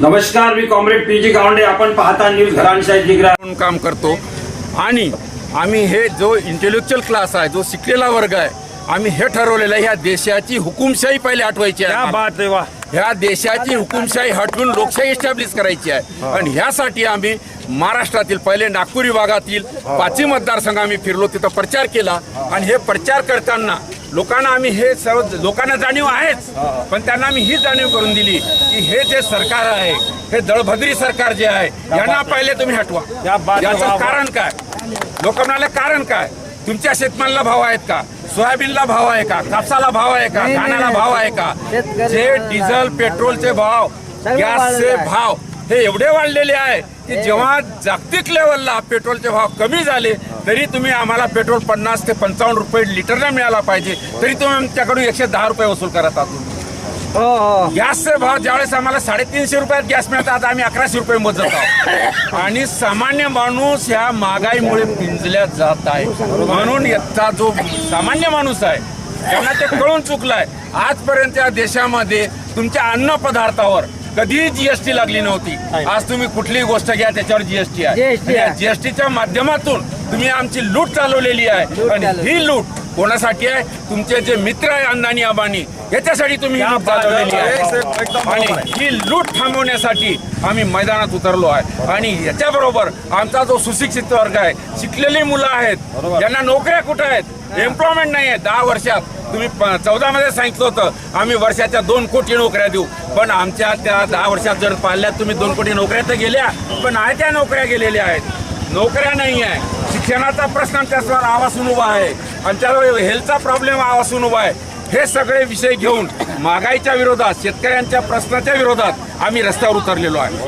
नमस्कार मी comrade P G Gawande. आपण पाहता न्यूज घरांशाही जिग्रा. म्हणून काम करतो. आणि आम्ही हे जो इंटेलेक्च्युअल क्लास आहे जो शिकलेला वर्ग आहे आम्ही हे ठरवलेलं आहे ह्या देशाची हुकुमशाही पहिले हटवायची आहे. बात आहे वा. ह्या देशाची हुकुमशाही हटवून लोकशाही एस्टॅब्लिश करायची आहे. आणि ह्यासाठी आम्ही महाराष्ट्रातील पहिले नागपूर विभागातील पाचही मतदारसंघ आम्ही फिरलो तिथं प्रचार केला. आणि हे प्रचार करताना लोकांना आम्ही हे सर्व लोकांना जाणीव आहेच. पण त्यांना आम्ही ही जाणीव करून दिली की हे जे सरकार आहे हे दळभद्री सरकार जे आहे यांना पहिले तुम्ही हटवा. याचं. कारण काय? लोक म्हणाले कारण काय? तुमच्या शेतमालाला भाव आहेत का? सोयाबीनला भाव आहे का? कापसाला भाव आहे का? धानाला भाव आहे का? जे डिझेल पेट्रोलचे भाव गॅसचे. भाव हे एवढे वाढलेले आहे की जेव्हा जागतिक लेवलला पेट्रोलचे भाव कमी झाले तरी तुम्ही आम्हाला पेट्रोल पन्नास ते पंचावन्न रुपये लिटरला मिळाला पाहिजे. तरी तुम्ही आमच्याकडून एकशे दहा रुपये वसूल करत आहात हो हो. गॅसचे भाव ज्यावेळेस आम्हाला साडेतीनशे रुपयात गॅस मिळतात आम्ही अकराशे रुपये मोजत आहोत. आणि सामान्य माणूस ह्या महागाईमुळे पिंजल्या जात आहे. म्हणून याचा जो सामान्य माणूस आहे त्यांना ते कळून चुकलाय आजपर्यंत या देशामध्ये तुमच्या अन्न पदार्थावर कधीही जीएसटी लागली नव्हती आज तुम्ही कुठलीही गोष्ट घ्या त्याच्यावर जीएसटी आहे. जीएसटीच्या माध्यमातून तुम्ही आमची लूट चालवलेली आहे आणि. ही लूट कोणासाठी आहे? तुमचे जे मित्र आहे अंदानी अंबानी याच्यासाठी तुम्ही ही लूट आहे. आणि ही लूट थांबवण्यासाठी आम्ही मैदानात उतरलो आहे. आणि याच्याबरोबर आमचा जो सुशिक्षित वर्ग आहे शिकलेली मुलं आहेत ज्यांना नोकऱ्या कुठं आहेत? एम्प्लॉयमेंट नाही आहे. दहा वर्षात तुम्ही चौदा मध्ये सांगितलं होतं आम्ही वर्षाच्या दोन कोटी नोकऱ्या देऊ. पण आमच्या त्या दहा वर्षात जर पाहिल्यात तुम्ही दोन कोटी नोकऱ्या तर गेल्या पण आहे त्या नोकऱ्या गेलेल्या आहेत. नोकऱ्या नाही आहे. शिक्षणाचा प्रश्न आमच्यासमोर आवासून उभा आहे. आणि त्यामुळे हेल्थचा प्रॉब्लेम असून उभा आहे. हे सगळे विषय घेऊन महागाईच्या विरोधात शेतकऱ्यांच्या प्रश्नाच्या विरोधात आम्ही रस्त्यावर उतरलेलो आहे.